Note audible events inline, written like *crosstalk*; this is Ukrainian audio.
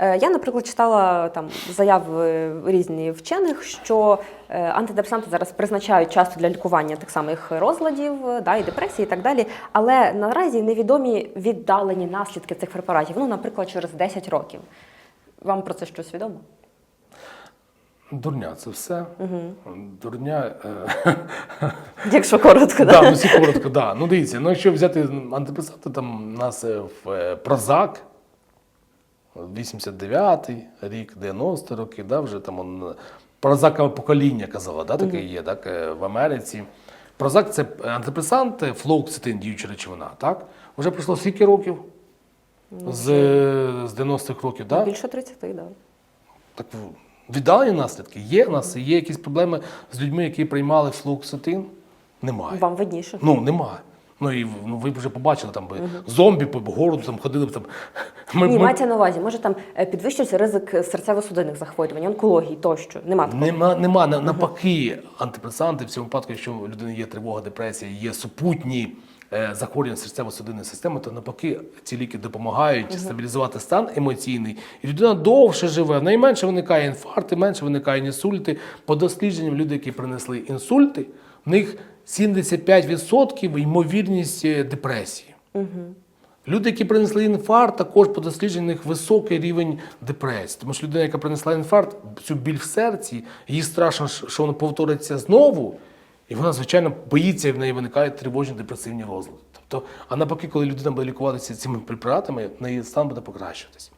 Е, Я, наприклад, читала там заяви різні вчених, що е, антидепресанти зараз призначають часто для лікування тих самих розладів, да, і депресії, і так далі. Але наразі невідомі віддалені наслідки цих препаратів. Ну, наприклад, через 10 років. Вам про це щось відомо? Дурня це все. Дурня. е, *laughs* Якщо коротко, Да, да? ну коротко, да. Ну дивіться, ну якщо взяти антиписати, там у нас е, в Прозак, 89-й рік, 90 роки, да, вже там он, е, Прозакове покоління казала, да, таке є, так, е, в Америці. Прозак це антипресант, е, флоуксетин, діюча речовина, так? Вже пройшло скільки років? З, е, з 90-х років, так? Більше 30, да. Так віддалені наслідки є. У нас є якісь проблеми з людьми, які приймали флуоксетин? Немає. Вам видніше. Ну, немає. Ну і ну, ви вже побачили там би зомбі по городу там ходили б там. Ми, Ні, ми- мається на увазі, може там е, підвищується ризик серцево-судинних захворювань, онкології тощо. Нема такого. Нема, нема на- навпаки, антипресанти в цьому випадку, якщо у людини є тривога, депресія, є супутні е, захворювання серцево-судинної системи, то навпаки ці ліки допомагають стабілізувати стан емоційний, і людина довше живе. Найменше виникає інфаркти, менше виникає інсульти. По дослідженням люди, які принесли інсульти, в них 75% ймовірність е, депресії. Люди, які принесли інфаркт, також по дослідженнях високий рівень депресії. Тому що людина, яка принесла інфаркт, цю біль в серці, їй страшно, що воно повториться знову, і вона, звичайно, боїться, і в неї виникають тривожні депресивні розлади. Тобто, а навпаки, коли людина буде лікуватися цими препаратами, в неї стан буде покращуватись.